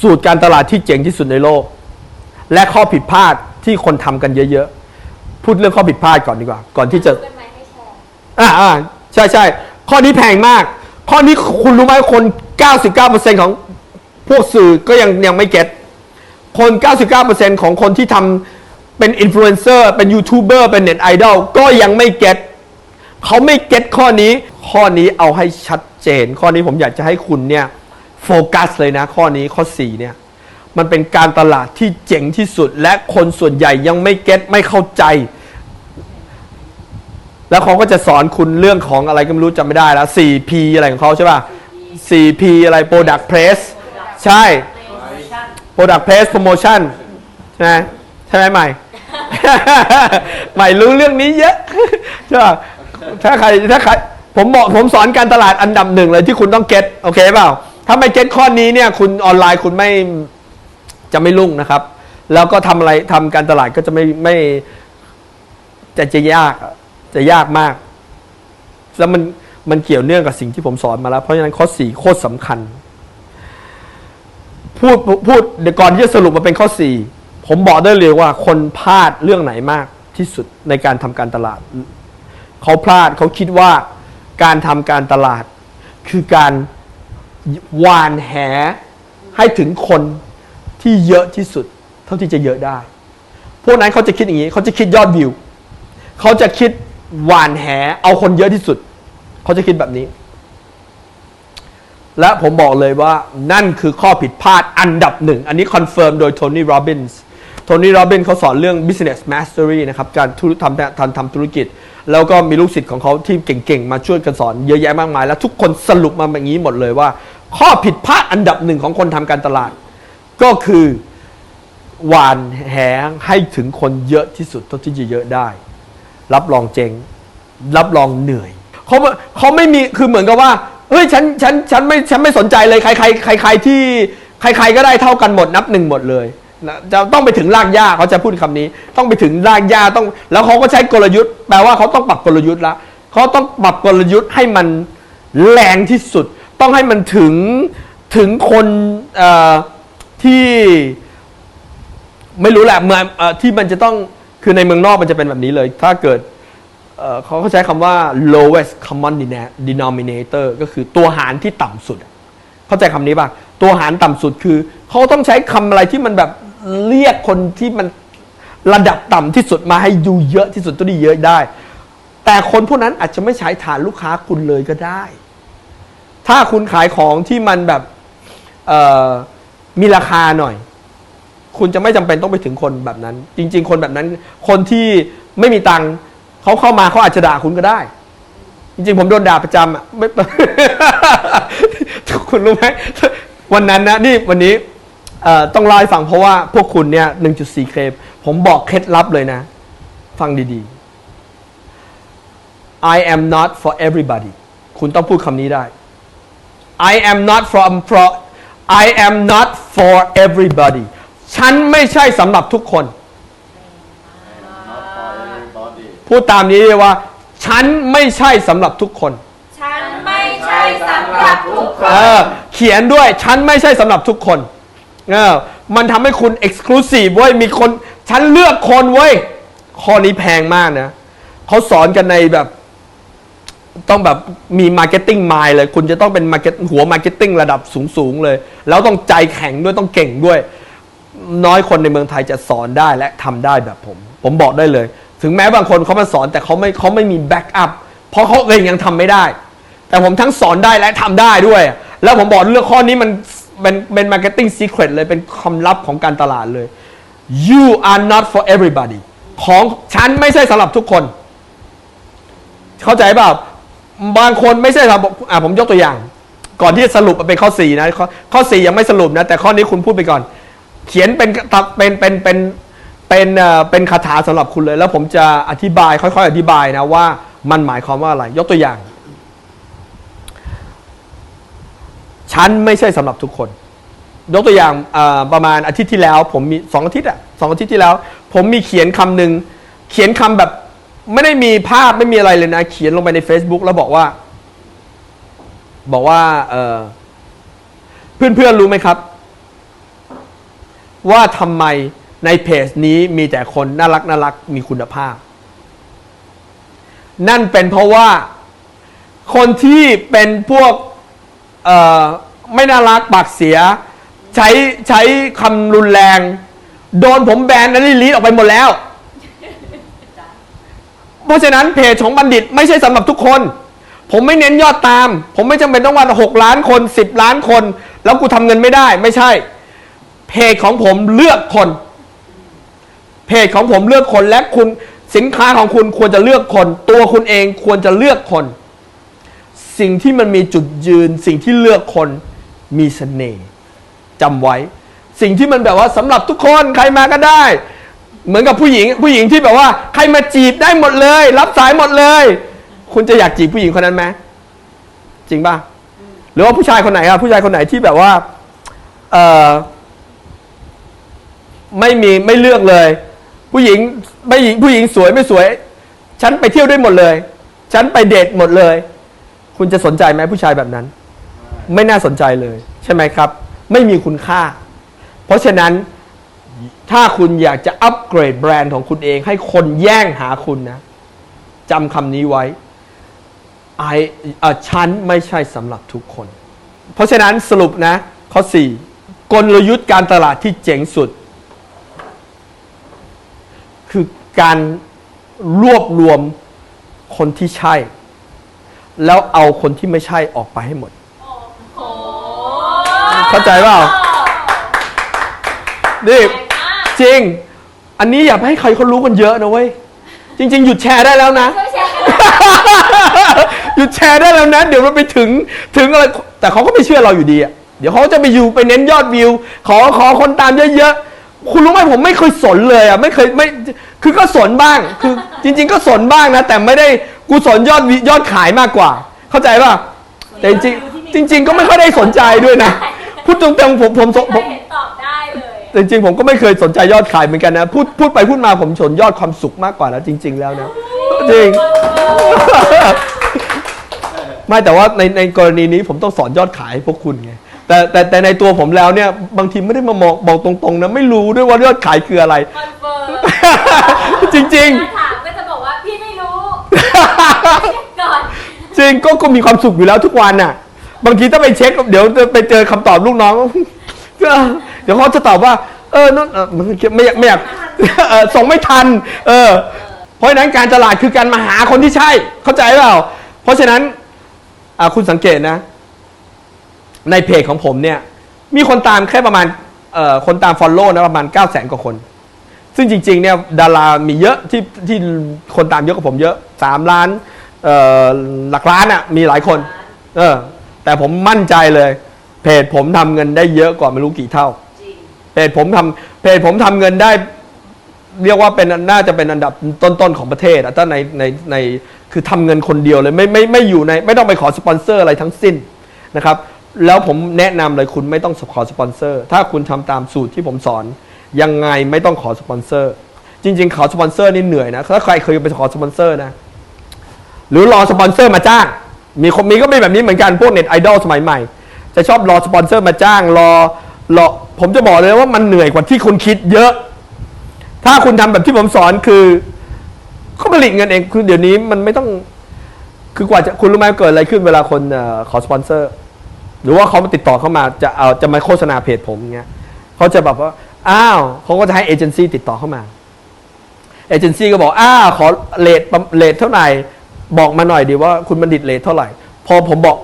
สูตรการตลาดที่เจ๋งที่สุดในโลก และข้อผิดพลาดที่คนทำกันเยอะๆ พูดเรื่องข้อผิดพลาดก่อนดีกว่า ก่อนที่จะเป็นไหมให้แชร์อ่าอ่าใช่ใช่ข้อนี้แพงมาก ข้อนี้คุณรู้ไหมคน 99%ของพวกสื่อก็ยังยังไม่เก็ตคน 99%ของคนที่ทำเป็นอินฟลูเอนเซอร์เป็นยูทูบเบอร์เป็นเน็ตไอดอลก็ยังไม่เก็ตเขาไม่เก็ตข้อนี้ ข้อนี้เอาให้ชัดเจน ข้อนี้ผมอยากจะให้คุณเนี่ย โฟกัสเลยนะข้อนี้ข้อ 4 เนี่ย มันเป็นการตลาดที่เจ๋งที่สุด และคนส่วนใหญ่ยังไม่เก็ตไม่เข้าใจ แล้วเขาก็จะสอนคุณเรื่องของอะไรก็ไม่รู้จำไม่ได้แล้ว 4P อะไรของเขาใช่ป่ะ 4P อะไร Product Place ใช่ Product Place Promotion ใช่ไหมใช่ไหมใหม่ ใหม่รู้เรื่องนี้เยอะใช่ป่ะถ้าใครถ้าใครผมบอกผมสอนการตลาดอันดับหนึ่งเลยที่คุณต้องเก็ตโอเคเปล่า ถ้าไม่เก็ตข้อนี้เนี่ยคุณออนไลน์คุณไม่จะไม่รุ่งนะครับ แล้วก็ทำอะไรทำการตลาดก็จะไม่ไม่จะจะยากจะยากมาก แล้วมันมันเกี่ยวเนื่องกับสิ่งที่ผมสอนมาแล้ว เพราะฉะนั้นข้อสี่โคตรสำคัญ พูดพูดเดี๋ยวก่อนที่จะสรุปมาเป็นข้อสี่ผมบอกได้เลยว่าคนพลาดเรื่องไหนมากที่สุดในการทำการตลาด เขาพลาดเขาคิดว่าการทำการตลาดคือการ หวานแหให้ถึงคนที่เยอะที่สุด เท่าที่จะเยอะได้ พวกนั้นเขาจะคิดอย่างนี้เขาจะคิดยอดวิว เขาจะคิดหวานแหเอาคนเยอะที่สุด เขาจะคิดแบบนี้ และผมบอกเลยว่านั่นคือข้อผิดพลาดอันดับหนึ่ง อันนี้คอนเฟิร์มโดยโทนี่โรบินส์ โทนี่โรบินเขาสอนเรื่อง business mastery นะครับการธุรทำทำทำธุรกิจ แล้วก็มีลูกศิษย์ของเขาที่เก่งๆ มาช่วยกันสอนเยอะแยะมากมาย แล้วทุกคนสรุปมาแบบนี้หมดเลยว่า ข้อผิดพลาดอันดับหนึ่งของคนทำการตลาด ก็คือหวานแหให้ถึงคนเยอะที่สุดเท่าที่จะเยอะได้ รับรองเจงรับรองเหนื่อยเขาเขาไม่มีคือเหมือนกับว่าเฮ้ยฉันฉันฉันไม่ฉันไม่สนใจเลยใครใครใครใครที่ใครใครก็ได้เท่ากันหมดนับหนึ่งหมดเลย นะจะต้องไปถึงรากหญ้าเขาจะพูดคำนี้ ต้องไปถึงรากหญ้าต้อง แล้วเขาก็ใช้กลยุทธ์ แปลว่าเขาต้องปรับกลยุทธ์ละเขาต้องปรับกลยุทธ์ให้มันแรงที่สุด ต้องให้มันถึงถึงคนที่ไม่รู้แหละเมืองเอ่อที่มันจะต้องคือในเมืองนอกมันจะเป็นแบบนี้เลย ถ้าเกิดเขาเขาใช้คำว่า lowest common dena- denominator ก็คือตัวหารที่ต่ำสุด เข้าใจคำนี้ป่ะ ตัวหารต่ำสุดคือ เขาต้องใช้คำอะไรที่มันแบบ เรียกคนที่มันระดับต่ำที่สุดมาให้ดูเยอะที่สุดตัวนี้เยอะได้ แต่คนพวกนั้นอาจจะไม่ใช้ฐานลูกค้าคุณเลยก็ได้ ถ้าคุณขายของที่มันแบบมีราคาหน่อย คุณจะไม่จำเป็นต้องไปถึงคนแบบนั้น จริง ๆ คนแบบนั้น คนที่ไม่มีตังค์เขาเข้ามาเขาอาจจะด่าคุณก็ได้ จริง ๆ ผมโดนด่าประจำอะไม่คุณรู้ไหมวันนั้นนะนี่วันนี้ เอ่อต้องเล่าให้ฟังเพราะว่าพวกคุณเนี่ย 1.4 เครมผมบอกเคล็ดลับเลยนะ ฟังดีๆ I am not for everybody คุณต้องพูดคำนี้ได้ I am not from for I am not for everybody ฉันไม่ใช่สำหรับทุกคน Not for everybody พูดตามนี้เลยว่า ฉันไม่ใช่สำหรับทุกคน ฉันไม่ใช่สำหรับทุกคเอนอเขียนด้วย ฉันไม่ใช่สำหรับทุกคน เออมันทำให้คุณ exclusive เว้ยมีคนฉันเลือกคนเว้ยข้อนี้แพงมากนะเขาสอนกันในแบบ ต้องแบบมี marketing mind เลย คุณจะต้องเป็น market หัว marketing ระดับสูง ๆ เลย แล้วต้องใจแข็งด้วยต้องเก่งด้วย น้อยคนในเมืองไทยจะสอนได้และทำได้แบบผม ผมบอกได้เลย ถึงแม้บางคนเขามาสอนแต่เขาไม่เขาไม่มีแบ็กอัพเพราะเขาเองยังทำไม่ได้ แต่ผมทั้งสอนได้และทำได้ด้วย แล้วผมบอกเรื่องข้อนี้มัน เป็นเป็น marketing secret เลยเป็นความลับของการตลาดเลย you are not for everybody ของฉันไม่ใช่สำหรับทุกคน เข้าใจเปล่าบางคนไม่ใช่สำหรับอะผมยกตัวอย่าง ก่อนที่จะสรุปเป็นข้อสี่นะข้อข้อสี่ยังไม่สรุปนะ แต่ข้อนี้คุณพูดไปก่อน เขียนเป็นเป็นเป็นเป็นเป็นเอ่อเป็นคาถาสำหรับคุณเลย แล้วผมจะอธิบายค่อยๆ อธิบายนะว่ามันหมายความว่าอะไร ยกตัวอย่าง ฉันไม่ใช่สำหรับทุกคน ยกตัวอย่างประมาณอาทิตย์ที่แล้ว ผมมีสองอาทิตย์อะสองอาทิตย์ที่แล้ว ผมมีเขียนคำหนึ่งเขียนคำแบบไม่ได้มีภาพไม่มีอะไรเลยนะ เขียนลงไปใน Facebook แล้วบอกว่า บอกว่าเอ่อนเพื่อนรู้ไหมครับ ว่าทำไมในเพจนี้มีแต่คนน่ารักน่ารักมีคุณภาพ นั่นเป็นเพราะว่าคนที่เป็นพวกไม่น่ารักปากเสีย ใช้ใช้คำรุนแรง โดนผมแบนนั้นลีดออกไปหมดแล้ว เพราะฉะนั้นเพจของบัณฑิตไม่ใช่สำหรับทุกคน ผมไม่เน้นยอดตาม ผมไม่จำเป็นต้องวันหกล้านคนสิบล้านคน แล้วกูทำเงินไม่ได้ไม่ใช่ เพจของผมเลือกคน เพจของผมเลือกคนและคุณสินค้าของคุณควรจะเลือกคน ตัวคุณเองควรจะเลือกคน สิ่งที่มันมีจุดยืน สิ่งที่เลือกคนมีเสน่ห์ จำไว้ สิ่งที่มันแบบว่าสำหรับทุกคนใครมาก็ได้ เหมือนกับผู้หญิง ผู้หญิงที่แบบว่า ใครมาจีบได้หมดเลย รับสายหมดเลย คุณจะอยากจีบผู้หญิงคนนั้นไหมจริงป่ะหรือว่าผู้ชายคนไหนอะผู้ชายคนไหนที่แบบว่าเออไม่มีไม่เลือกเลย ผู้หญิงไม่หญิงผู้หญิงสวยไม่สวย ฉันไปเที่ยวได้หมดเลย ฉันไปเดทหมดเลย คุณจะสนใจไหมผู้ชายแบบนั้น ไม่น่าสนใจเลย ใช่ไหมครับ ไม่มีคุณค่า เพราะฉะนั้นถ้าคุณอยากจะอัปเกรดแบรนด์ของคุณเอง ให้คนแย่งหาคุณนะจำคำนี้ไว้ไออ่อฉันไม่ใช่สำหรับทุกคน เพราะฉะนั้นสรุปนะ ข้อ 4 กลยุทธ์การตลาดที่เจ๋งสุด คือการรวบรวมคนที่ใช่ แล้วเอาคนที่ไม่ใช่ออกไปให้หมด เข้าใจเปล่านี่จริง อันนี้อย่าให้ใครเขารู้กันเยอะนะเว้ย จริง ๆ หยุดแชร์ได้แล้วนะ ช่วยแชร์กันหยุดแชร์ได้แล้วนะ เดี๋ยวมันไปถึงถึงอะไร แต่เขาก็ไม่เชื่อเราอยู่ดีอะเดี๋ยวเขาจะไปอยู่ไปเน้นยอดวิว ขอขอคนตามเยอะๆ คุณรู้ไหมผมไม่เคยสนเลยอะไม่เคยไม่ คือก็สนบ้าง คือจริง ๆ ก็สนบ้างนะ แต่ไม่ได้กูสนยอดวิยอดขายมากกว่า เข้าใจป่ะ แต่จริงๆจริง ๆ ก็ไม่ค่อยได้สนใจด้วยนะ พูดตรงๆผมผมผไม่เคมยเห็นตอบได้เลยแต่จริงๆผมก็ไม่เคยสนใจยอดขายเหมือนกันนะพูดพูดไปพูดมาผมสนยอดความสุขมากกว่าแล้วจริง ๆ แล้วนะจริง ไม่แต่ว่าในในกรณีนี้ผมต้องสอนยอดขายให้พวกคุณไงแต่แต่แต่ในตัวผมแล้วเนี่ยบางทีไม่ได้มามองบอกตรงๆนะไม่รู้ด้วยว่ายอดขายคืออะไร คอนเฟิร์มจริง ถ้าถามก็จะบอกว่าพี่ไม่รู้ ก่อน ๆ จริงก็ก็มีความสุขอยู่แล้วทุกวันน่ะ บางทีถ้าไปเช็ค เดี๋ยวจะไปเจอคำตอบลูกน้องเดี๋ยวเขาจะตอบว่า เออนั่นเออมันไม่อยากไม่อยากเออส่งไม่ทัน เออ เพราะฉะนั้นการตลาดคือการมาหาคนที่ใช่ เข้าใจเปล่า เพราะฉะนั้นคุณสังเกตนะ ในเพจของผมเนี่ย มีคนตามแค่ประมาณคนตามฟอลโล่นะประมาณ 9 0 0 0 0 กว่าคน ซึ่งจริงๆเนี่ยดารามีเยอะที่ที่คนตามเยอะกว่าผมเยอะ 3 ล้านหลักล้านอะ่ะมีหลายคน เออ แต่ผมมั่นใจเลย เพจผมทำเงินได้เยอะกว่าไม่รู้กี่เท่า จริง เพจผมทำเพจผมทำเงินได้ เรียกว่าเป็นน่าจะเป็นอันดับต้นๆของประเทศอะถ้าในในในคือทำเงินคนเดียวเลยไม่ไม่ไม่อยู่ในไม่ต้องไปขอสปอนเซอร์อะไรทั้งสิ้นนะครับ แล้วผมแนะนำเลยคุณไม่ต้องขอสปอนเซอร์ ถ้าคุณทำตามสูตรที่ผมสอน ยังไงไม่ต้องขอสปอนเซอร์ จริง ๆ ขอสปอนเซอร์นี่เหนื่อยนะถ้าใครเคยไปขอสปอนเซอร์นะ หรือรอสปอนเซอร์มาจ้าง มีคนมีก็มีแบบนี้เหมือนกันพวกเน็ตไอดอลสมัยใหม่ จะชอบรอสปอนเซอร์มาจ้างรอรอผมจะบอกเลยว่ามันเหนื่อยกว่าที่คุณคิดเยอะ ถ้าคุณทำแบบที่ผมสอนคือเขาผลิตเงินเองคือเดี๋ยวนี้มันไม่ต้อง คือกว่าจะคุณรู้ไหมเกิดอะไรขึ้นเวลาคนอขอสปอนเซอร์ หรือว่าเขามาติดต่อเข้ามาจะเอาจะมาโฆษณาเพจผมเงี้ยเขาจะแบบว่าอ้าวเขาก็จะให้เอเจนซี่ติดต่อเข้ามาเอเจนซี่ก็บอกอ้าวขอเลทเลทเท่าไหร่ บอกมาหน่อยดีว่าคุณบัณฑิตเลทเท่าไหร่ พอผมบอก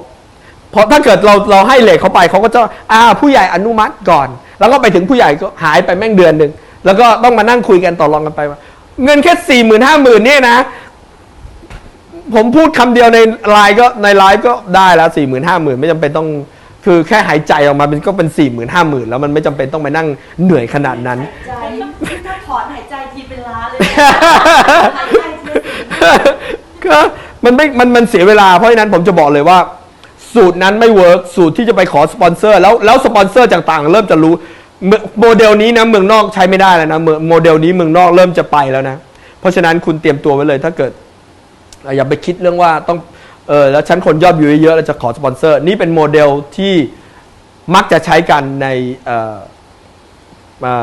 พอถ้าเกิดเราเราให้เลทเขาไปเขาก็จะอ่าผู้ใหญ่อนุมัติก่อน แล้วก็ไปถึงผู้ใหญ่ก็หายไปแม่งเดือนหนึ่งแล้วก็ต้องมานั่งคุยกันต่อรองกันไปว่าเงินแค่สี่หมื่นห้าหมื่นเนี่ยนะ ผมพูดคำเดียวในไลน์ก็ในไลฟ์ก็ได้แล้วสี่หมื่นห้าหมื่นไม่จำเป็นต้องคือแค่หายใจออกมาเป็นก็เป็นสี่หมื่นห้าหมื่นแล้วมันไม่จำเป็นต้องไปนั่งเหนื่อยขนาดนั้นใจถ้าถอนหายใจทีเป็นล้านเลย ก็มันไม่มันมันเสียเวลาเพราะฉะนั้นผมจะบอกเลยว่า สูตรนั้นไม่เวิร์กสูตรที่จะไปขอสปอนเซอร์ แล้วแล้วสปอนเซอร์ต่างๆ เริ่มจะรู้โมเดลนี้นะเมืองนอกใช้ไม่ได้แล้วนะโมเดลนี้เมืองนอกเริ่มจะไปแล้วนะ เพราะฉะนั้นคุณเตรียมตัวไว้เลย ถ้าเกิดอย่าไปคิดเรื่องว่าต้องเออแล้วฉันคนยอดวิวเยอะๆแล้วจะขอสปอนเซอร์ นี่เป็นโมเดลที่มักจะใช้กันในเอ่อ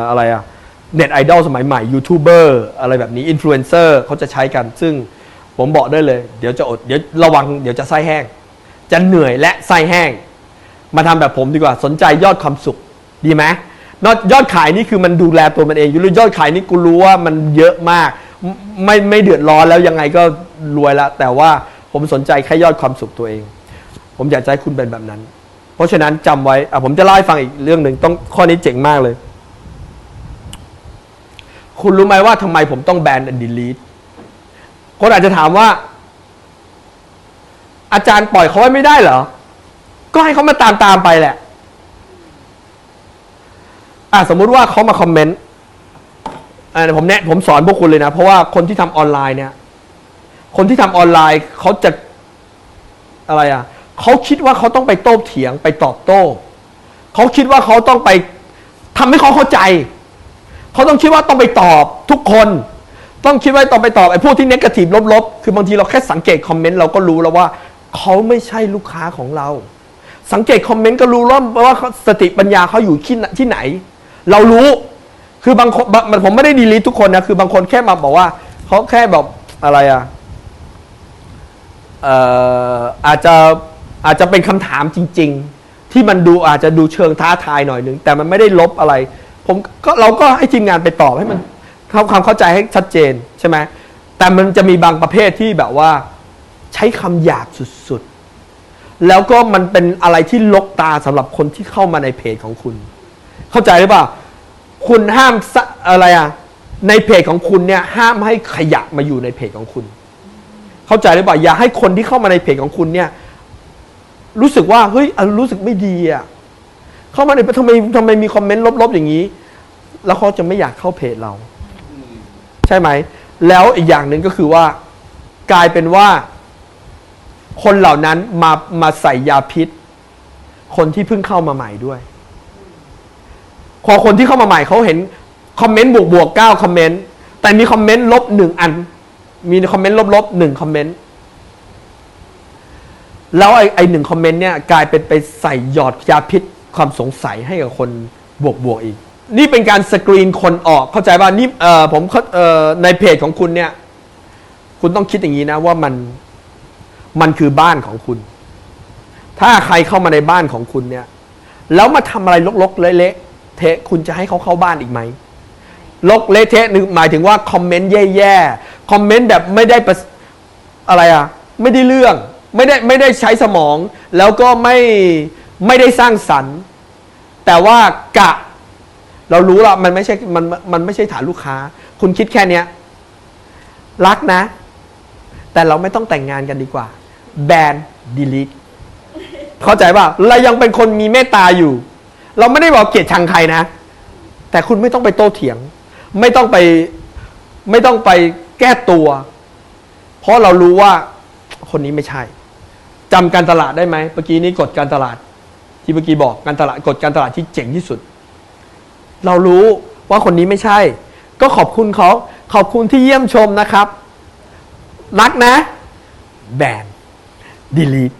อะไรอะเน็ตไอดอลสมัยใหม่ยูทูบเบอร์อะไรแบบนี้อินฟลูเอนเซอร์เขาจะใช้กันซึ่ง ผมบอกได้เลย เดี๋ยวจะอดเดี๋ยวระวังเดี๋ยวจะไส้แห้ง จะเหนื่อยและไส้แห้ง มาทำแบบผมดีกว่าสนใจยอดความสุขดีไหมนอกยอดขายนี่คือมันดูแลตัวมันเองอยู่รือยอดขายนี่กูรู้ว่ามันเยอะมาก ไม่ไม่เดือดร้อนแล้วยังไงก็รวยละแต่ว่าผมสนใจแค่ยอดความสุขตัวเอง ผมอยากจะให้คุณเป็นแบบนั้น เพราะฉะนั้นจำไว้อะผมจะเล่าให้ฟังอีกเรื่องหนึ่งต้องข้อนี้เจ๋งมากเลย คุณรู้ไหมว่าทำไมผมต้องแบน and delete คนอาจจะถามว่า อาจารย์ปล่อยเขาไว้ไม่ได้เหรอ ก็ให้เขามาตามตามไปแหละอะสมมุติว่าเขามาคอมเมนต์อ่าผมแนะผมสอนพวกคุณเลยนะ เพราะว่าคนที่ทำออนไลน์เนี่ย คนที่ทำออนไลน์เขาจะอะไรอะเขาคิดว่าเขาต้องไปโต้เถียงไปตอบโต้ เขาคิดว่าเขาต้องไปทำให้เขาเข้าใจ เขาต้องคิดว่าต้องไปตอบทุกคน ต้องคิดว่าต้อไปตอบไอ้พวกที่เนกาทีฟลบๆ คือบางทีเราแค่สังเกตคอมเมนต์เราก็รู้แล้วว่าเขาไม่ใช่ลูกค้าของเรา สังเกตคอมเมนต์ก็รู้แล้วว่าสติปัญญาเขาอยู่ที่ไหนที่ไหน เรารู้คือบางคนผมไม่ได้ดีลิททุกคนนะคือบางคนแค่มาบอกว่าเขาแค่แบบอะไรอะอาจจะอาจจะเป็นคำถามจริง ๆ ที่มันดูอาจจะดูเชิงท้าทายหน่อยหนึ่งแต่มันไม่ได้ลบอะไร ผมก็เราก็ให้ทีมงานไปตอบให้มัน เข้าความเข้าใจให้ชัดเจนใช่ไหมแต่มันจะมีบางประเภทที่แบบว่า ใช้คำหยาบสุดๆ แล้วก็มันเป็นอะไรที่ลกตาสำหรับคนที่เข้ามาในเพจของคุณ เข้าใจหรือเปล่า คุณห้ามอะไรอะในเพจของคุณเนี่ยห้ามให้ขยะมาอยู่ในเพจของคุณ เข้าใจหรือเปล่าอย่าให้คนที่เข้ามาในเพจของคุณเนี่ยรู้สึกว่าเฮ้ยรู้สึกไม่ดีอะเข้ามาในทำไมทำไมมีคอมเมนต์ลบๆอย่างนี้ แล้วเขาจะไม่อยากเข้าเพจเรา ใช่ไหม แล้วอีกอย่างหนึ่งก็คือว่ากลายเป็นว่า คนเหล่านั้นมามาใส่ยาพิษ คนที่เพิ่งเข้ามาใหม่ด้วยพอคนที่เข้ามาใหม่เขาเห็นคอมเมนต์บวกบวกเก้าคอมเมนต์แต่มีคอมเมนต์ลบหนึ่งอัน มีคอมเมนต์ลบลบหนึ่งคอมเมนต์แล้วไอ้ไอหนึ่งคอมเมนต์เนี่ยกลายเป็นไปใส่หยอดยาพิษความสงสัยให้กับคนบวกบวกอีก นี่เป็นการสกรีนคนออกเข้าใจป่ะนี่เออผมเออในเพจของคุณเนี่ย คุณต้องคิดอย่างนี้นะว่ามันมันคือบ้านของคุณ ถ้าใครเข้ามาในบ้านของคุณเนี่ย แล้วมาทำอะไรลกๆเละๆเทะคุณจะให้เขาเข้าบ้านอีกไหมลกเละเทะนึกหมายถึงว่าคอมเมนต์แย่ๆคอมเมนต์แบบไม่ได้ประอะไรอะไม่ได้เรื่องไม่ได้ไม่ได้ใช้สมอง แล้วก็ไม่ไม่ได้สร้างสรรค์ แต่ว่ากะ เรารู้ละมันไม่ใช่มันมันไม่ใช่ฐานลูกค้า คุณคิดแค่เนี้ยรักนะ แต่เราไม่ต้องแต่งงานกันดีกว่า แบนดีลิทเข้าใจป่ะเรายังเป็นคนมีเมตตาอยู่ เราไม่ได้บอกเกลียดชังใครนะ แต่คุณไม่ต้องไปโต้เถียง ไม่ต้องไปไม่ต้องไปแก้ตัว เพราะเรารู้ว่าคนนี้ไม่ใช่จำการตลาดได้ไหมเมื่อกี้นี้กฎการตลาด ที่เมื่อกี้บอกการตลาดกฎการตลาดที่เจ๋งที่สุด เรารู้ว่าคนนี้ไม่ใช่ ก็ขอบคุณเขาขอบคุณที่เยี่ยมชมนะครับ รักนะ แบนดีลีท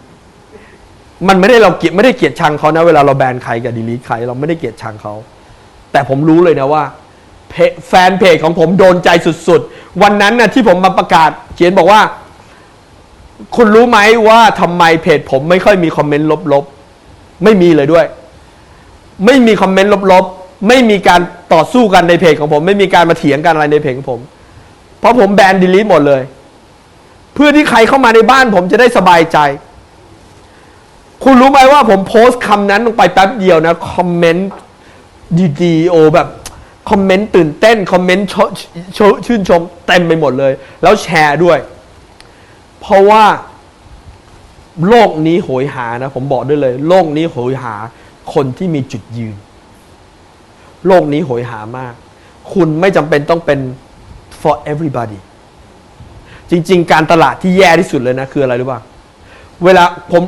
มันไม่ได้เราเกลียดไม่ได้เกลียดชังเขานะ เวลาเราแบนใครกับดีลีทใคร เราไม่ได้เกลียดชังเขา แต่ผมรู้เลยนะว่าแฟนเพจของผมโดนใจสุดๆ วันนั้นนะที่ผมมาประกาศ เขียนบอกว่า คุณรู้ไหมว่าทำไมเพจผมไม่ค่อยมีคอมเมนต์ลบๆ ไม่มีเลยด้วย ไม่มีคอมเมนต์ลบๆ ไม่มีการต่อสู้กันในเพจของผม ไม่มีการมาเถียงกันอะไรในเพจของผม เพราะผมแบนดีลีทหมดเลย เพื่อที่ใครเข้ามาในบ้านผมจะได้สบายใจ คุณรู้ไหมว่าผมโพสต์คำนั้นลงไปแป๊บเดียวนะคอมเมนต์ดีๆโอแบบคอมเมนต์ตื่นเต้น คอมเมนต์ชชชื่นชมเต็มไปหมดเลย แล้วแชร์ด้วย เพราะว่า โลกนี้โหยหานะ ผมบอกด้วยเลย โลกนี้โหยหาคนที่มีจุดยืน โลกนี้โหยหามาก คุณไม่จำเป็นต้องเป็น for everybody จริง ๆ การตลาดที่แย่ที่สุดเลยนะ คืออะไรรู้ป่ะเวลาผม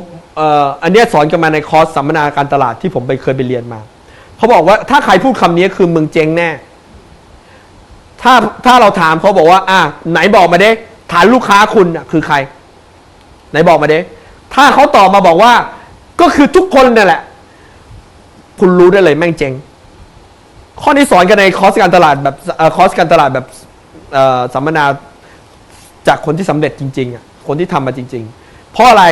อันนี้สอนกันมาในคอร์สสัมมนาการตลาดที่ผมไปเคยไปเรียนมาเขาบอกว่าถ้าใครพูดคำนี้คือมึงเจ๊งแน่ ถ้าถ้าเราถามเขาบอกว่า อะไหนบอกมาเด้ฐานลูกค้าคุณคือใคร ไหนบอกมาเด้ถ้าเขาตอบมาบอกว่า ก็คือทุกคนนี่ยแหละ คุณรู้ได้เลยแม่งเจ๊ง ข้อนี้สอนกันในคอร์สการตลาดแบบคอร์สการตลาดแบบสัมมนาจากคนที่สำเร็จจริงๆอะคนที่ทำมาจริง ๆ เพราะอะไร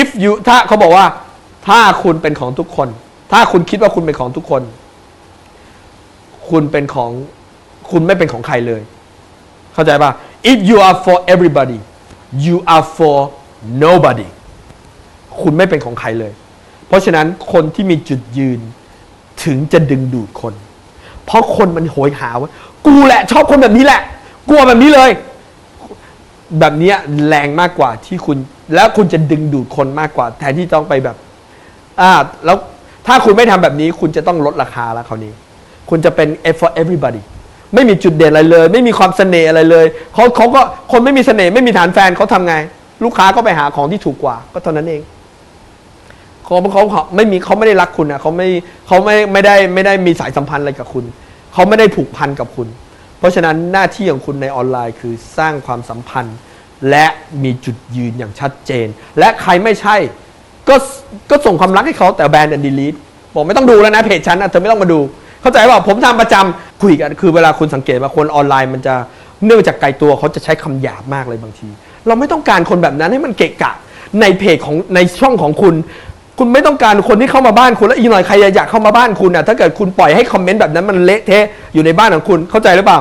if you ถ้าเขาบอกว่าถ้าคุณเป็นของทุกคน ถ้าคุณคิดว่าคุณเป็นของทุกคน คุณเป็นของคุณไม่เป็นของใครเลย เข้าใจป่ะ if you are for everybody you are for nobody คุณไม่เป็นของใครเลย เพราะฉะนั้นคนที่มีจุดยืน ถึงจะดึงดูดคน เพราะคนมันโหยหาว่า กูแหละชอบคนแบบนี้แหละ กลัวแบบนี้เลย แบบนี้แรงมากกว่าที่คุณ แล้วคุณจะดึงดูดคนมากกว่า แทนที่ต้องไปแบบ อ่า แล้วถ้าคุณไม่ทำแบบนี้ คุณจะต้องลดราคาแล้วคราวนี้ คุณจะเป็น for everybody ไม่มีจุดเด่นอะไรเลย ไม่มีความเสน่ห์อะไรเลยเขาเขาก็คนไม่มีเสน่ห์ไม่มีฐานแฟนเขาทำไง ลูกค้าก็ไปหาของที่ถูกกว่า ก็เท่านั้นเอง เขาเขาเขาไม่มีเขาไม่ได้รักคุณนะเขาไม่เขาไม่ไม่ได้ไม่ได้มีสายสัมพันธ์อะไรกับคุณ เขาไม่ได้ผูกพันกับคุณ เพราะฉะนั้นหน้าที่ของคุณในออนไลน์คือสร้างความสัมพันธ์ และมีจุดยืนอย่างชัดเจน และใครไม่ใช่ก็ก็ส่งความรักให้เขาแต่แบนด์ดีลีทบอกไม่ต้องดูแล้วนะเพจฉันนะเธอไม่ต้องมาดู เข้าใจว่าผมทำประจำคุยกันคือเวลาคุณสังเกตว่าคนออนไลน์มันจะเนื่องจากไกลตัวเขาจะใช้คำหยาบมากเลยบางที เราไม่ต้องการคนแบบนั้นให้มันเกะกะในเพจของในช่องของคุณ คุณไม่ต้องการคนที่เข้ามาบ้านคุณแล้วอีกหน่อยใครอยากเข้ามาบ้านคุณอะถ้าเกิดคุณปล่อยให้คอมเมนต์แบบนั้นมันเละเทะอยู่ในบ้านของคุณเข้าใจหรือเปล่า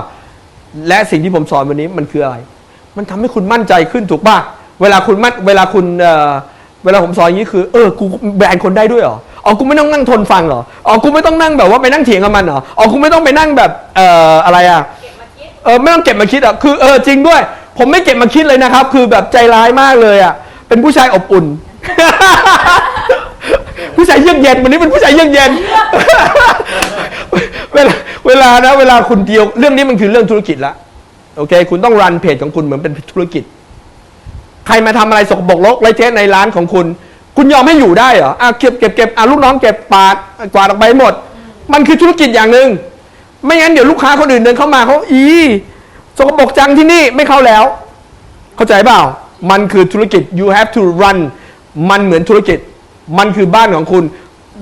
และสิ่งที่ผมสอนวันนี้มันคืออะไร มันทำให้คุณมั่นใจขึ้นถูกป่ะเวลาคุณมั่นเวลาคุณเอ่อเวลาผมสอนอย่างนี้คือเออกูแบนคนได้ด้วยเหรออ๋อกูไม่ต้องนั่งทนฟังเหรออ๋อกูไม่ต้องนั่งแบบว่าไปนั่งเถียงกับมันเหรออ๋อกูไม่ต้องไปนั่งแบบเอ่ออะไรอะเก็บมาคิดเออไม่ต้องเก็บมาคิดอะคือเออจริงด้วย ผมไม่เก็บมาคิดเลยนะครับ คือแบบใจร้ายมากเลยอะเป็นผู้ชายอบอุ่น ผู้ชายเยือกเย็นวันนี้เป็นผู้ชายเยือกเย็นเวลาเวลานะเวลาคุณเดียว เรื่องนี้มันคือเรื่องธุรกิจละโอเค คุณต้องรันเพจของคุณเหมือนเป็นธุรกิจ ใครมาทำอะไรสกปรกรกไรเทะในร้านของคุณ คุณยอมให้อยู่ได้เหรออะเก็บเก็บเก็บอะลูกน้องเก็บปาดกวาดออกไปหมด มันคือธุรกิจอย่างหนึ่งไม่งั้นเดี๋ยวลูกค้าคนอื่นเดินเข้ามาเขาอีสกปรกจังที่นี่ไม่เข้าแล้ว เข้าใจเปล่า มันคือธุรกิจ you have to run มันเหมือนธุรกิจ มันคือบ้านของคุณ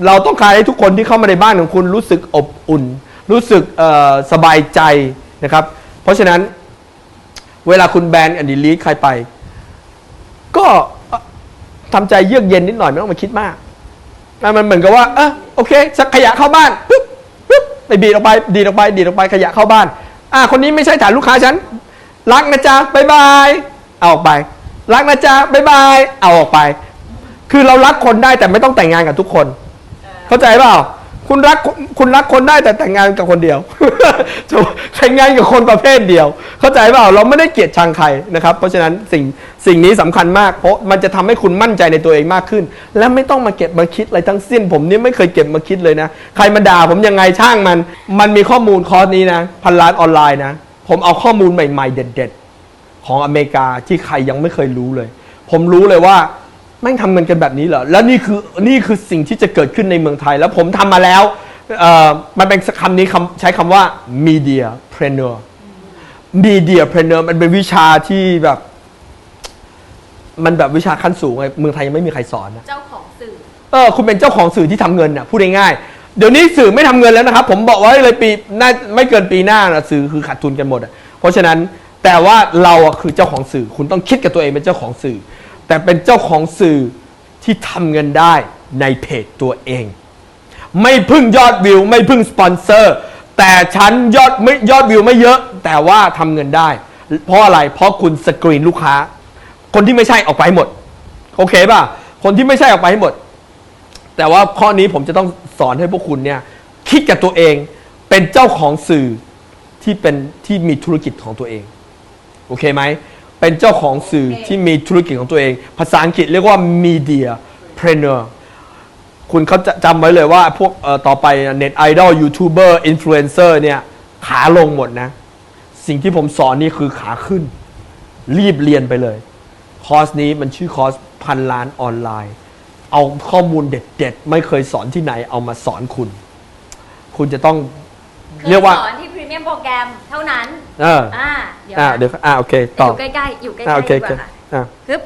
เราต้องการให้ทุกคนที่เข้ามาในบ้านของคุณรู้สึกอบอุ่น รู้สึกสบายใจนะครับ เพราะฉะนั้นเวลาคุณแบนอันดีลีทใครไป ก็เอ่อทำใจเยือกเย็นนิดหน่อยไม่ต้องมาคิดมาก มันเหมือนกับว่าเออโอเคสักขยะเข้าบ้านปุ๊บปุ๊บไปบีดออกไปดีดออกไปดีดออกไปขยะเข้าบ้าน อะคนนี้ไม่ใช่ฐานลูกค้าฉันรักนะจ๊ะบายบายเอาออกไปรักนะจ๊ะบายบายเอาออกไป คือเรารักคนได้แต่ไม่ต้องแต่งงานกับทุกคน เข้าใจเปล่า คุณรักคุณรักคนได้แต่แต่งงานกับคนเดียวแต่งงานกับคนประเภทเดียว เข้าใจเปล่าเราไม่ได้เกลียดชังใครนะครับ เพราะฉะนั้นสิ่งสิ่งนี้สำคัญมาก เพราะมันจะทำให้คุณมั่นใจในตัวเองมากขึ้น และไม่ต้องมาเก็บมาคิดอะไรทั้งสิ้น ผมนี่ไม่เคยเก็บมาคิดเลยนะ ใครมาด่าผมยังไงช่างมัน มันมีข้อมูลคอร์สนี้นะพันล้านออนไลน์นะ ผมเอาข้อมูลใหม่ ๆ เด็ด ๆ ของอเมริกาที่ใครยังไม่เคยรู้เลย ผมรู้เลยว่า แม่งทำเงินกันแบบนี้เหรอ แล้วนี่คือนี่คือสิ่งที่จะเกิดขึ้นในเมืองไทย แล้วผมทำมาแล้วเอ่อมันเป็นคำนี้คำใช้คำว่า media preneur media preneur มันเป็นวิชาที่แบบ มันแบบวิชาขั้นสูงไงเมืองไทยยังไม่มีใครสอนนะเจ้าของสื่อ เออคุณเป็นเจ้าของสื่อที่ทำเงินน่ะพูดง่ายๆเดี๋ยวนี้สื่อไม่ทำเงินแล้วนะครับ ผมบอกไว้เลยปีน่าไม่เกินปีหน้านะสื่อคือขาดทุนกันหมดอะเพราะฉะนั้นแต่ว่าเราอะคือเจ้าของสื่อ คุณต้องคิดกับตัวเองเป็นเจ้าของสื่อ แต่เป็นเจ้าของสื่อที่ทำเงินได้ในเพจตัวเอง ไม่พึ่งยอดวิว ไม่พึ่งสปอนเซอร์ แต่ฉันยอดไม่ยอดวิวไม่เยอะ แต่ว่าทำเงินได้ เพราะอะไรเพราะคุณสกรีนลูกค้า คนที่ไม่ใช่ออกไปให้หมด โอเคป่ะ คนที่ไม่ใช่ออกไปให้หมด แต่ว่าข้อนี้ผมจะต้องสอนให้พวกคุณเนี่ยคิดกับตัวเองเป็นเจ้าของสื่อที่เป็นที่มีธุรกิจของตัวเอง โอเคไหม เป็นเจ้าของสื่อที่มีธุรกิจของตัวเอง ภาษาอังกฤษเรียกว่า media preneur คุณเขาจะจำไว้เลยว่าพวกเอ่อต่อไปเน็ตไอดอลยูทูบเบอร์อินฟลูเอนเซอร์เนี่ยขาลงหมดนะ สิ่งที่ผมสอนนี่คือขาขึ้น รีบเรียนไปเลย คอร์สนี้มันชื่อคอร์สพันล้านออนไลน์ เอาข้อมูลเด็ดๆ ไม่เคยสอนที่ไหนเอามาสอนคุณ คุณจะต้อง คือเรียกว่า สอนที่พรีเมียมโปรแกรมเท่านั้น เอออ่า เดี๋ยวอ่านะเดี๋ยวอ่าโอเคอต่อยู่ใกล้ๆ อยู่ใกล้อ่าโอๆเคดีโอกเคว่าค่ะอ่าปึ๊บ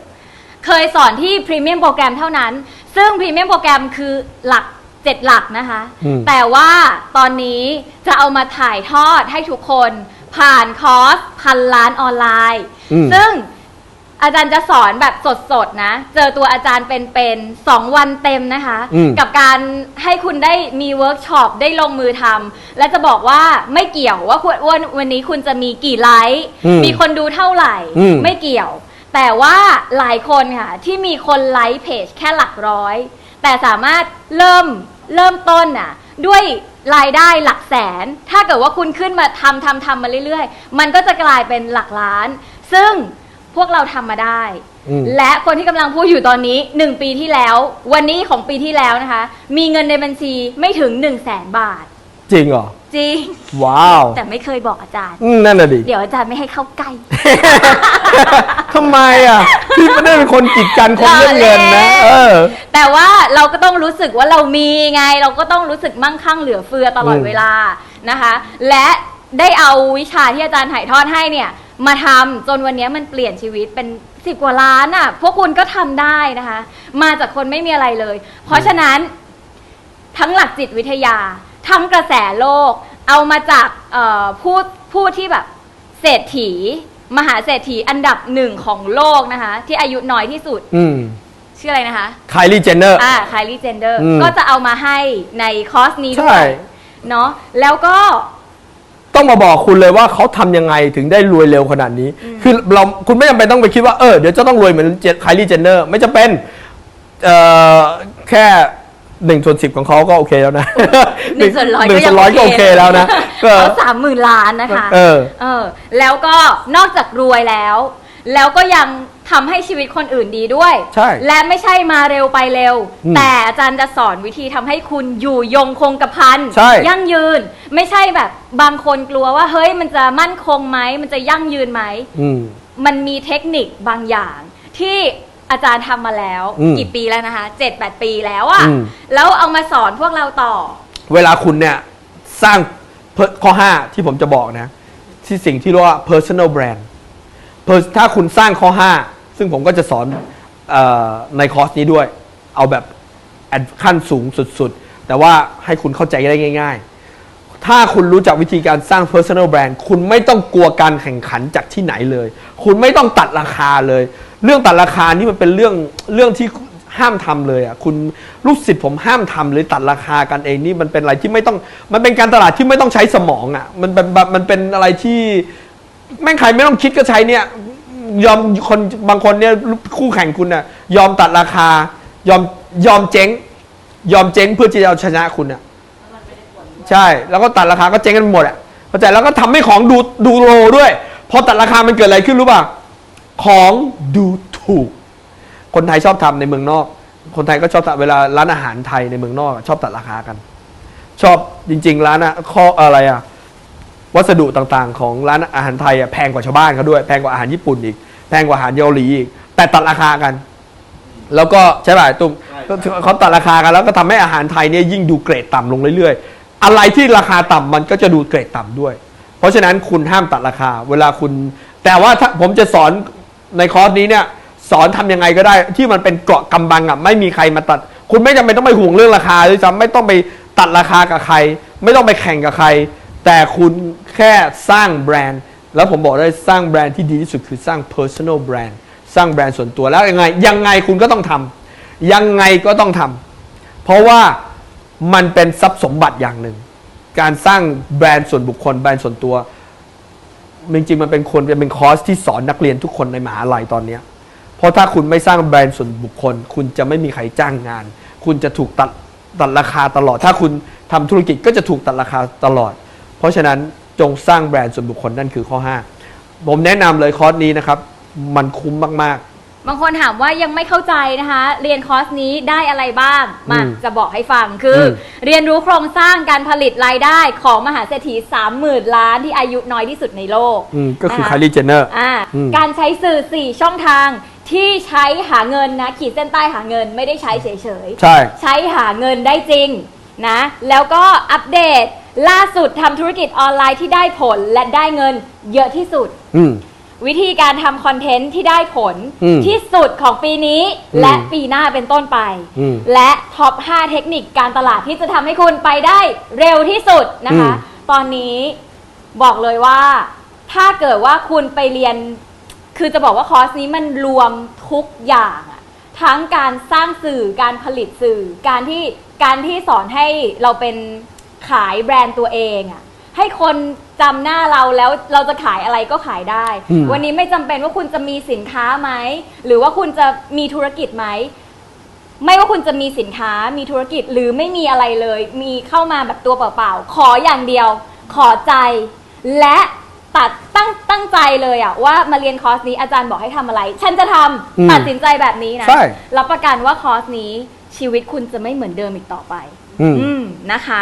เคยสอนที่พรีเมียมโปรแกรมเท่านั้น ซึ่งพรีเมียมโปรแกรมคือหลักเจ็ดหลักนะคะ อืม แต่ว่าตอนนี้จะเอามาถ่ายทอดให้ทุกคนผ่านคอร์สพันล้านออนไลน์ อืม ซึ่ง อาจารย์จะสอนแบบสดๆนะ เจอตัวอาจารย์เป็นๆสองวันเต็มนะคะ อืม กับการให้คุณได้มีเวิร์กช็อปได้ลงมือทำและจะบอกว่าไม่เกี่ยวว่าคุณวันวันนี้คุณจะมีกี่ไลค์อืมมีคนดูเท่าไหร่ อืม ไม่เกี่ยว แต่ว่าหลายคนค่ะที่มีคนไลค์เพจแค่หลักร้อย แต่สามารถเริ่มเริ่มต้นน่ะด้วยรายได้หลักแสน ถ้าเกิดว่าคุณขึ้นมาทำทำทำมาเรื่อยๆ มันก็จะกลายเป็นหลักล้าน ซึ่ง พวกเราทำมาได้ อืม และคนที่กำลังพูดอยู่ตอนนี้ 1 ปีที่แล้ว วันนี้ของปีที่แล้วนะคะ มีเงินในบัญชีไม่ถึง 1 0 0 0 0แสนบาท จริงเหรอ จริง ว้าวแต่ไม่เคยบอกอาจารย์ อืมนั่นน่ะดิ เดี๋ยวอาจารย์ไม่ให้เข้าใกล้ ทำไมอะ พี่ไม่ได้เป็นคนกีดกันคนเรื่องเงินนะ เออ แต่ว่าเราก็ต้องรู้สึกว่าเรามีไง เราก็ต้องรู้สึกมั่งคั่งเหลือเฟือตลอดอืม เวลานะคะ และได้เอาวิชาที่อาจารย์ถ่ายทอดให้เนี่ย มาทำจนวันนี้มันเปลี่ยนชีวิตเป็นสิบกว่าล้านอะ พวกคุณก็ทำได้นะคะ มาจากคนไม่มีอะไรเลย เพราะฉะนั้นทั้งหลักจิตวิทยา ทั้งกระแสโลก เอามาจากเอ่อผู้ผู้ที่แบบเศรษฐี มหาเศรษฐีอันดับหนึ่งของโลกนะคะ ที่อายุน้อยที่สุดอืมชื่ออะไรนะคะไคลี่เจนเนอร์อ่าคายลี่เจนเดอร์อืมก็จะเอามาให้ในคอร์สนี้ด้ใช่วยเนาะแล้วก็ ต้องมาบอกคุณเลยว่าเขาทำยังไงถึงได้รวยเร็วขนาดนี้ คือเราคุณไม่จำเป็นต้องไปคิดว่าเออเดี๋ยวจะต้องรวยเหมือนไคลี่เจนเนอร์ไม่จำเป็นเอ่อแค่หนึ่งส่วนสิบของเขาก็โอเคแล้วนะหนึ่งส่วนร้อยหนึ่งส่วนร้อยก็โอเคแล้วนะก็ เขาสามหมื่นล้านนะคะ เออ เออ แล้วก็นอกจากรวยแล้ว แล้วก็ยัง ทำให้ชีวิตคนอื่นดีด้วย ใช่และไม่ใช่มาเร็วไปเร็ว อืมแต่อาจารย์จะสอนวิธีทำให้คุณอยู่ยงคงกระพันใช่ ยั่งยืน ไม่ใช่แบบบางคนกลัวว่าเฮ้ยมันจะมั่นคงไหมมันจะยั่งยืนไหม อืม มันมีเทคนิคบางอย่าง ที่อาจารย์ทำมาแล้วอืมกี่ปีแล้วนะคะเจ็ดแปดปีแล้วอะอืม แล้วเอามาสอนพวกเราต่อ เวลาคุณเนี่ย สร้าง per- ข้อ 5 ที่ผมจะบอกนะ ที่สิ่งที่เรียกว่า personal brand Per- ถ้าคุณสร้างข้อ 5 ซึ่งผมก็จะสอนอในคอร์สนี้ด้วย เอาแบบแอดขั้นสูงสุดๆ แต่ว่าให้คุณเข้าใจได้ง่าย ๆ ถ้าคุณรู้จักวิธีการสร้าง personal brand คุณไม่ต้องกลัวการแข่งขันจากที่ไหนเลย คุณไม่ต้องตัดราคาเลย เรื่องตัดราคานี่มันเป็นเรื่องเรื่องที่ห้ามทำเลยอะคุณลูกศิษย์ผมห้ามทำเลยตัดราคากันเองนี่มันเป็นอะไรที่ไม่ต้องมันเป็นการตลาดที่ไม่ต้องใช้สมองอะมันเป็นมันเป็นอะไรที่ แม่งใครไม่ต้องคิดก็ใช้เนี่ย ยอมคนบางคนเนี่ยคู่แข่งคุณน่ะ ยอมตัดราคา ยอมยอมเจ๊ง ยอมเจ๊งเพื่อที่จะเอาชนะคุณน่ะใช่ แล้วก็ตัดราคาก็เจ๊งกันหมดอะเข้าใจแล้วก็ทำให้ของดูดูโลด้วย พอตัดราคามันเกิดอะไรขึ้นรู้ป่ะของดูถูก คนไทยชอบทำในเมืองนอก คนไทยก็ชอบตัดเวลาร้านอาหารไทยในเมืองนอก ชอบตัดราคากัน ชอบจริง ๆ ร้านอะข้ออะไรอะ วัสดุต่างๆ ของร้านอาหารไทยอะแพงกว่าชาวบ้านเขาด้วยแพงกว่าอาหารญี่ปุ่นอีกแพงกว่าอาหารเกาหลีอีกแต่ตัดราคากัน แล้วก็ใช่ป่ะตุ้มเขาตัดราคากันแล้วก็ทำให้อาหารไทยเนี่ยยิ่งดูเกรดต่ำลงเรื่อยๆ อะไรที่ราคาต่ำมันก็จะดูเกรดต่ำด้วย เพราะฉะนั้นคุณห้ามตัดราคา เวลาคุณ แต่ว่าถ้าผมจะสอนในคอร์สนี้เนี่ยสอนทำยังไงก็ได้ ที่มันเป็นเกราะกำบังอะไม่มีใครมาตัด คุณไม่จำเป็นต้องไปห่วงเรื่องราคาด้วยซ้ำไม่ต้องไปตัดราคากับใคร ไม่ต้องไปแข่งกับใคร แต่คุณแค่สร้างแบรนด์ แล้วผมบอกได้สร้างแบรนด์ที่ดีที่สุดคือสร้าง personal brand สร้างแบรนด์ส่วนตัวแล้วยังไง ยังไงคุณก็ต้องทำยังไงก็ต้องทำเพราะว่ามันเป็นทรัพย์สมบัติอย่างหนึ่ง การสร้างแบรนด์ส่วนบุคคลแบรนด์ส่วนตัวจริงๆมันเป็นคนเป็นคอร์สที่สอนนักเรียนทุกคนในมหาลัยตอนนี้เพราะถ้าคุณไม่สร้างแบรนด์ส่วนบุคคล คุณจะไม่มีใครจ้างงาน คุณจะถูกตัดตัดราคาตลอด ถ้าคุณทำธุรกิจก็จะถูกตัดราคาตลอด เพราะฉะนั้นจงสร้างแบรนด์ส่วนบุคคลนั่นคือข้อ 5 ผมแนะนำเลยคอร์สนี้นะครับ มันคุ้มมาก บางคนถามว่ายังไม่เข้าใจนะคะ เรียนคอร์สนี้ได้อะไรบ้าง มาอืมจะบอกให้ฟังคืออม เรียนรู้โครงสร้างการผลิตรายได้ของมหาเศรษฐี 30,000 ล้านที่อายุน้อยที่สุดในโลกๆอืมก็คือนะะ คาริเจเนอร์ อ่าอืมการใช้สื่อ 4 ช่องทางที่ใช้หาเงินนะ ขีดเส้นใต้หาเงินไม่ได้ใช้เฉยๆ ใช่ ใช้หาเงินได้จริงนะ แล้วก็อัปเดต ล่าสุดทำธุรกิจออนไลน์ที่ได้ผลและได้เงินเยอะที่สุด อืม วิธีการทำคอนเทนต์ที่ได้ผลอืมที่สุดของปีนี้อืมและปีหน้าเป็นต้นไป อืมและท็อป 5 เทคนิคการตลาดที่จะทำให้คุณไปได้เร็วที่สุดนะคะ อืม ตอนนี้บอกเลยว่า ถ้าเกิดว่าคุณไปเรียน คือจะบอกว่าคอร์สนี้มันรวมทุกอย่างอะทั้งการสร้างสื่อการผลิตสื่อ การที่การที่สอนให้เราเป็น ขายแบรนด์ตัวเองอะให้คนจำหน้าเราแล้วเราจะขายอะไรก็ขายได้ อืม วันนี้ไม่จำเป็นว่าคุณจะมีสินค้าไหม หรือว่าคุณจะมีธุรกิจไหม ไม่ว่าคุณจะมีสินค้ามีธุรกิจหรือไม่มีอะไรเลย มีเข้ามาแบบตัวเปล่าๆ ขออย่างเดียว ขอใจ และตัดตั้งตั้งใจเลยอะว่ามาเรียนคอร์สนี้อาจารย์บอกให้ทำอะไร ฉันจะทำอืมตัดสินใจแบบนี้นะใช่ รับประกันว่าคอร์สนี้ชีวิตคุณจะไม่เหมือนเดิมอีกต่อไป อืม อืมนะคะ